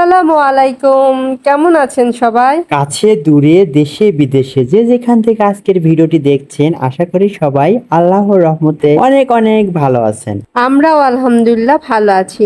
আসসালামু আলাইকুম। কেমন আছেন সবাই? কাছে দূরে দেশে বিদেশে যে যেখান থেকে আজকের ভিডিওটি দেখছেন আশা করি সবাই আল্লাহর রহমতে অনেক অনেক ভালো আছেন। আমরাও আলহামদুলিল্লাহ ভালো আছি।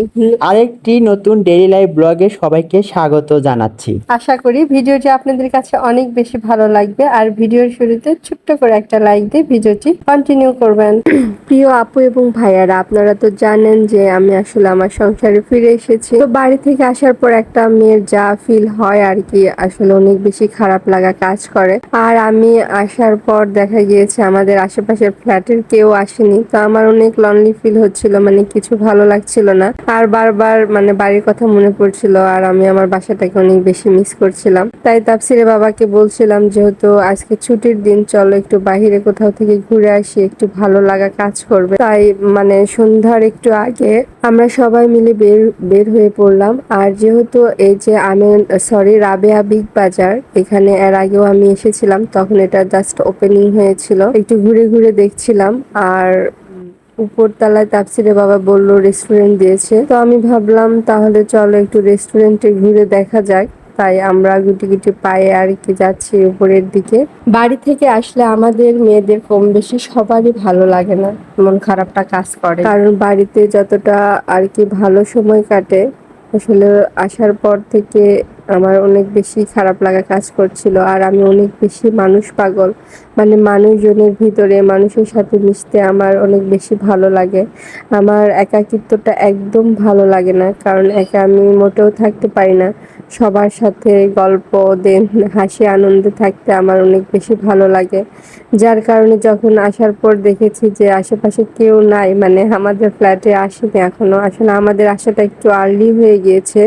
আরেকটি নতুন ডেইলি লাইফ ব্লগে সবাইকে স্বাগত জানাচ্ছি। আশা করি ভিডিওটি আপনাদের কাছে অনেক বেশি ভালো লাগবে আর ভিডিওর শুরুতে ছোট্ট করে একটা লাইক দিয়ে ভিডিওটি কন্টিনিউ করবেন। প্রিয় আপু এবং ভাইয়ারা আপনারা তো জানেন যে আমি আসলে আমার সংসারে ফিরে এসেছি। তো বাড়ি থেকে আসার পর একটা মেয়ের যা ফিল হয় আর কি আসলে অনেক বেশি খারাপ লাগা কাজ করে। আর আমি আসার পর দেখা গিয়েছে আমাদের আশেপাশের ফ্ল্যাটের কেউ আসেনি। তো আমার অনেক লনলি ফিল হচ্ছিল মানে কিছু ভালো লাগছিল না। আর বারবার মানে বাড়ির কথা মনে পড়ছিল, আর আমি আমার বাসাটাকে অনেক বেশি মিস করছিলাম। তাই তাপসিরে বাবাকে বলছিলাম, যেহেতু আজকে ছুটির দিন, চলো একটু বাহিরে কোথাও থেকে ঘুরে আসি, একটু ভালো লাগা কাজ করবে। তাই মানে সন্ধ্যার একটু আগে আমরা সবাই মিলে বের বের হয়ে পড়লাম। আর যেহেতু এই যে আমি সরি রাবেয়া বিগ বাজার এখানে এর আগেও আমি এসেছিলাম, তখন এটা জাস্ট ওপেনিং হয়েছিল। একটু ঘুরে ঘুরে দেখছিলাম, আর উপরতলায় তাপসিরে বাবা বলল রেস্টুরেন্ট দিয়েছে। তো আমি ভাবলাম তাহলে চলো একটু রেস্টুরেন্টে ঘুরে দেখা যাক। তাই আমরা গুটি গুটি পায়ে আর কি যাচ্ছি উপরের দিকে। বাড়ি থেকে আসলে আমাদের মেয়েদের কম বেশি সবারই ভালো লাগে না, মন খারাপটা কাজ করে। কারণ বাড়িতে যতটা আর কি ভালো সময় কাটে আসলে আসার পর থেকে আমার অনেক বেশি খারাপ লাগা কাজ করছিল আর আমি অনেক বেশি মানুষ পাগল। মানে মানুষজনের ভিতরে মানুষের সাথে মিশতে আমার অনেক বেশি ভালো লাগে। আমার একাকিত্বটা একদম ভালো লাগে না, কারণ একা আমি মোটেও থাকতে পারি না। সবার সাথে গল্প, দেন হাসি, আনন্দে থাকতে আমার অনেক বেশি ভালো লাগে। যার কারণে যখন আসার পর দেখেছি যে আশেপাশে কেউ নাই মানে আমাদের ফ্ল্যাটে আসেনি এখনও, আসলে আমাদের আসাটা একটু আর্লি হয়ে গিয়েছে।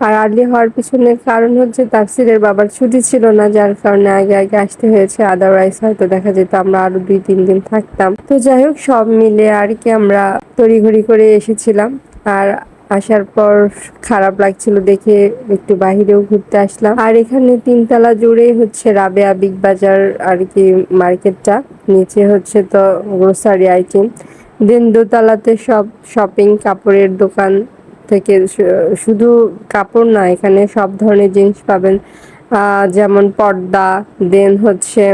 আর আর্লি হওয়ার পিছনে কারণ হচ্ছে তাফসিরের বাবার ছুটি ছিল না, যার কারণে আগে আগে আসতে হয়েছে আদারওয়াইজ হয়তো দেখা যেত আমরা আরও দুই, তিন দিন থাকতাম। তো যাই হোক, সব মিলে আর কি আমরা তড়িঘড়ি করে এসেছিলাম। আর আসার পর খারাপ লাগছিল দেখে একটু বাহিরেও ঘুরতে আসলাম। আর এখানে তিনতলা জুড়েই হচ্ছে রাবেয়া বিগ বাজার আর কি মার্কেটটা। নিচে হচ্ছে তো গ্রোসারি আইটেম দেন দোতলাতে সব শপিং কাপড়ের দোকান থেকে শুধু কাপড় না, এখানে সব ধরনের জিনিস পাবেন। যেমন পর্দা, দেন হচ্ছে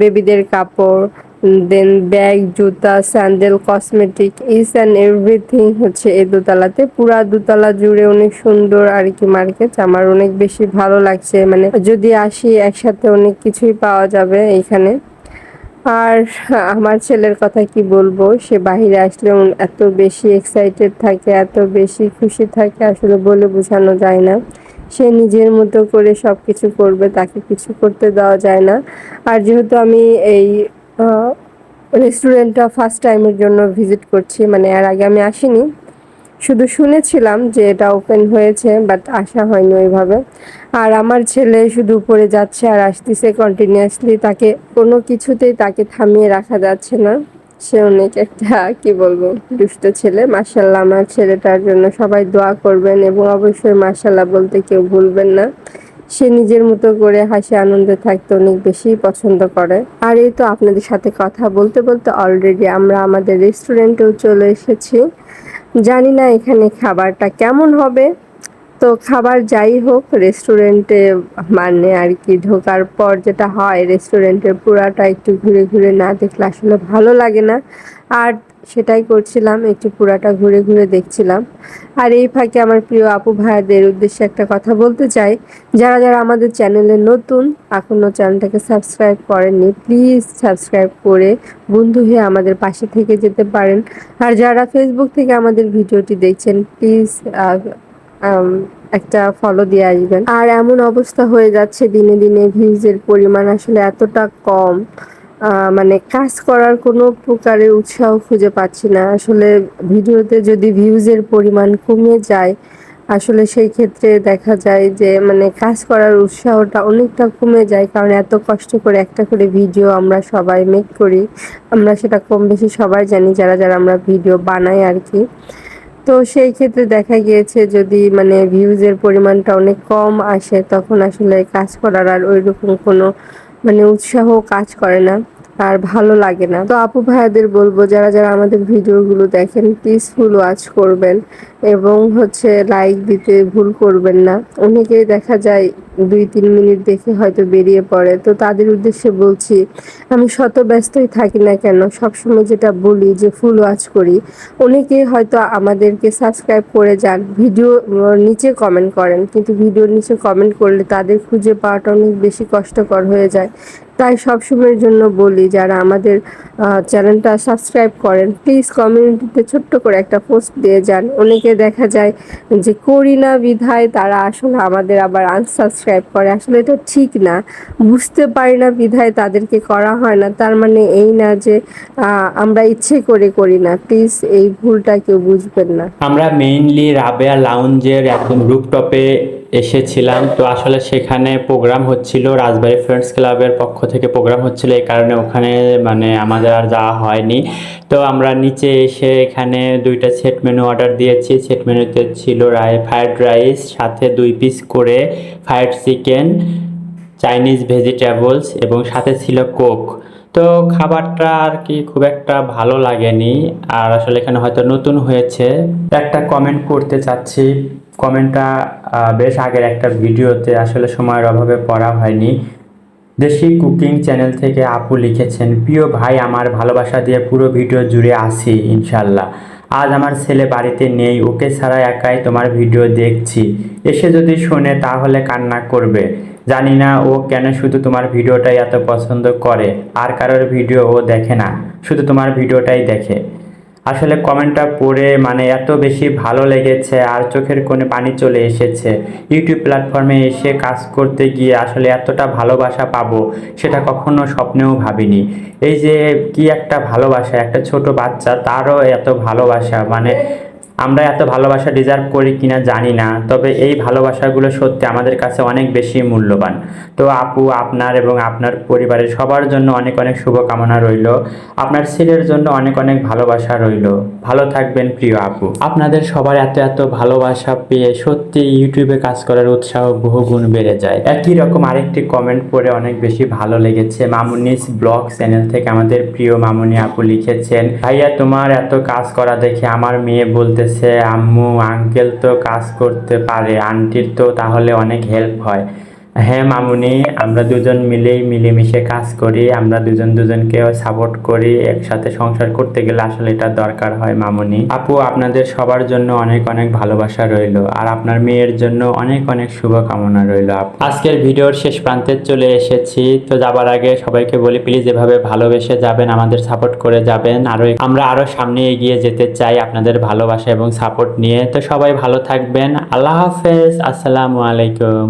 বেবিদের কাপড় দেন ব্যাগ, জুতা, sandal, cosmetics and everything হচ্ছে এই দোতলাতে। পুরা দোতলা জুড়ে অনেক সুন্দর আর কি মার্কেট, আমার অনেক বেশি ভালো লাগছে। মানে যদি আসি, একসাথে অনেক কিছুই পাওয়া যাবে এইখানে আর আমার ছেলের কথা কি বলব? সে বাইরে আসলে এত বেশি এক্সাইটেড থাকে, এত বেশি খুশি থাকে, আসলে বলে বোঝানো যায় না। সে নিজের মতো করে সব কিছু করবে, তাকে কিছু করতে দেওয়া যায় না। আর যেহেতু আমি এই রেস্টুরেন্টটা ফার্স্ট টাইমের জন্য ভিজিট করছি মানে এর আগে আমি আসিনি শুধু শুনেছিলাম যে এটা ওপেন হয়েছে বাট আসা হয়নি ওইভাবে। আর আমার ছেলে শুধু উপরে যাচ্ছে আর আসতেছে কন্টিনিউয়াসলি তাকে কোনো কিছুতেই তাকে থামিয়ে রাখা যাচ্ছে না। সে অনেক একটা, কি বলব, দুষ্ট ছেলে। মার্শাল্লাহ আমার ছেলেটার জন্য সবাই দোয়া করবেন এবং অবশ্যই মার্শাল্লাহ বলতে কেউ ভুলবেন না। সে নিজের মতো করে হাসি আনন্দে থাকতে অনেক বেশি পছন্দ করে। আর এই তো আপনাদের সাথে কথা বলতে বলতে অলরেডি আমরা আমাদের রেস্টুরেন্টেও চলে এসেছি। জানি না এখানে খাবারটা কেমন হবে। তো খাবার যাই হোক রেস্টুরেন্টে মানে আর কি ঢোকার পর যেটা হয় রেস্টুরেন্টের পুরাটা একটু ঘুরে ঘুরে না দেখলে আসলে ভালো লাগে না। আর সেটাই করছিলাম, একটু পুরাটা ঘুরে ঘুরে দেখছিলাম। আর এই ফাঁকে আমার প্রিয় আপু ভাইয়াদের উদ্দেশ্যে একটা কথা বলতে চাই। যারা যারা আমাদের চ্যানেলে নতুন এখনও চ্যানেলটাকে সাবস্ক্রাইব করেননি, প্লিজ সাবস্ক্রাইব করে বন্ধু হয়ে আমাদের পাশে থেকে যেতে পারেন। আর যারা ফেসবুক থেকে আমাদের ভিডিওটি দেখছেন, প্লিজ একটা ফলো দিয়ে আসবেন। আর এমন অবস্থা হয়ে যাচ্ছে দিনে দিনে ভিউজের পরিমাণ আসলে এতটা কম। মানে কাজ করার কোনো প্রকারের উৎসাহ খুঁজে পাচ্ছি না। আসলে ভিডিওতে যদি ভিউজের পরিমাণ কমে যায়, আসলে সেই ক্ষেত্রে দেখা যায় যে মানে কাজ করার উৎসাহটা অনেকটা কমে যায়, কারণ এত কষ্ট করে একটা করে ভিডিও আমরা সবাই মেক করি। আমরা সেটা কম বেশি সবাই জানি, যারা যারা আমরা ভিডিও বানাই আর কি। তো সেই ক্ষেত্রে দেখা গিয়েছে যদি মানে ভিউজের পরিমাণটা অনেক কম আসে, তখন আসলে কাজ করার আর ওই রকম কোনো মানে উৎসাহ কাজ করে না আর ভালো লাগে না। তো আপু ভাইয়াদের বলব, যারা যারা আমাদের ভিডিওগুলো দেখেন প্লিজ ফুল ওয়াচ করবেন এবং হচ্ছে লাইক দিতে ভুল করবেন না। অনেকেই দেখা যায় দুই, তিন মিনিট দেখে হয়তো বেরিয়ে পড়ে। তো তাদের উদ্দেশ্যে বলছি, আমি শত ব্যস্তই থাকি না কেন, সবসময় যেটা বলি যে ফুল ওয়াচ করি। অনেকে হয়তো আমাদেরকে সাবস্ক্রাইব করে যান, ভিডিও নিচে কমেন্ট করেন, কিন্তু ভিডিওর নিচে কমেন্ট করলে তাদের খুঁজে পাওয়াটা অনেক বেশি কষ্টকর হয়ে যায়। তাই সবসময়ের জন্য বলি, যারা আমাদের চ্যানেলটা সাবস্ক্রাইব করেন, প্লিজ কমিউনিটিতে ছোট্ট করে একটা পোস্ট দিয়ে যান। অনেকে দেখা যায় যে করি না বিধায়, তারা আসলে আমাদের আবার আনসাবস্ক্রাইব করে। আসলে এটা ঠিক না। বুঝতে পারি না বিধায় তাদেরকে করা হয় না। তার মানে এই না যে আমরা ইচ্ছে করে করি না। প্লিজ এই ভুলটা কেউ বুঝবেন না। আমরা মেইনলি রাবেয়া লাউঞ্জের একদম রুপটপে এসেছিলাম। তো আসলে সেখানে প্রোগ্রাম হচ্ছিল রাজবাড়ি ফ্রেন্ডস ক্লাবের পক্ষ থেকে প্রোগ্রাম হচ্ছিল, এই কারণে ওখানে মানে আমাদের আর যাওয়া হয়নি। তো আমরা নিচে এসে এখানে দুইটা সেট মেনু অর্ডার দিয়েছি। সেট মেনুতে ছিল রাই ফ্রায়েড রাইস সাথে দুই পিস করে ফ্রাইড চিকেন চাইনিজ ভেজিটেবলস এবং সাথে ছিল কোক তো খাবারটা আর কি খুব একটা ভালো লাগেনি। আর আসলে এখানে হয়তো নতুন হয়েছে। একটা কমেন্ট করতে চাচ্ছি। কমেন্টটা বেশ আগের একটা ভিডিওতে আসলে সময়ের অভাবে পড়া হয়নি। দেশি কুকিং চ্যানেল থেকে আপু লিখেছেন, প্রিয় ভাই, আমার ভালোবাসা দিয়ে পুরো ভিডিও জুড়ে আসি ইনশাল্লাহ আজ আমার ছেলে বাড়িতে নেই, ওকে ছাড়া একাই তোমার ভিডিও দেখছি। এসে যদি শোনে তাহলে কান্না করবে। জানি না ও কেন শুধু তোমার ভিডিওটাই এত পছন্দ করে, আর কারোর ভিডিও ও দেখে না, শুধু তোমার ভিডিওটাই দেখে। আসলে কমেন্টটা পড়ে মানে এত বেশি ভালো লেগেছে, আর চোখের কোণে পানি চলে এসেছে। ইউটিউব প্ল্যাটফর্মে এসে কাজ করতে গিয়ে আসলে এতটা ভালোবাসা পাবো সেটা কখনো স্বপ্নেও ভাবিনি। এই যে কি একটা ভালোবাসা, একটা ছোট বাচ্চা, তারও এত ভালোবাসা মানে আমরা এত ভালোবাসা ডিজার্ভ করি কিনা জানি না তবে এই ভালোবাসাগুলো সত্যি আমাদের কাছে অনেক বেশি মূল্যবান। তো আপু আপনার এবং আপনার পরিবারের সবার জন্য অনেক অনেক শুভকামনা রইল। আপনার ছেলের জন্য অনেক অনেক ভালোবাসা রইল। ভালো থাকবেন প্রিয় আপু। আপনাদের সবার এত এত ভালোবাসা পেয়ে সত্যি ইউটিউবে কাজ করার উৎসাহ বহুগুণ বেড়ে যায়। একই রকম আরেকটি কমেন্ট পড়ে অনেক বেশি ভালো লেগেছে। মামুনিস ব্লগ চ্যানেল থেকে আমাদের প্রিয় মামুনি আপু লিখেছেন ভাইয়া তোমার এত কাজ করা দেখে আমার মেয়ে বলতেছে আম্মু আঙ্কেল তো কাজ করতে পারে আন্টির তো তাহলে অনেক হেল্প হয়। হ্যাঁ মামুনি। আমরা দুজন মিলেই মিলেমিশে কাজ করি, আমরা দুজন দুজনকে সাপোর্ট করি, একসাথে সংসার করতে গেলে আসলে এটা দরকার হয় মামনি। আপু, আপনাদের সবার জন্য অনেক অনেক ভালোবাসা রইল আর আপনার মেয়ের জন্য অনেক অনেক শুভকামনা রইল আপু। আজকের ভিডিওর শেষ প্রান্তে চলে এসেছি, তো যাবার আগে সবাইকে বলি প্লিজ এভাবে ভালোবেসে যাবেন, আমাদের সাপোর্ট করে যাবেন। আরও আমরা আরও সামনে এগিয়ে যেতে চাই আপনাদের ভালোবাসা এবং সাপোর্ট নিয়ে। তো সবাই ভালো থাকবেন, আল্লাহ হাফেজ, আসসালামু আলাইকুম।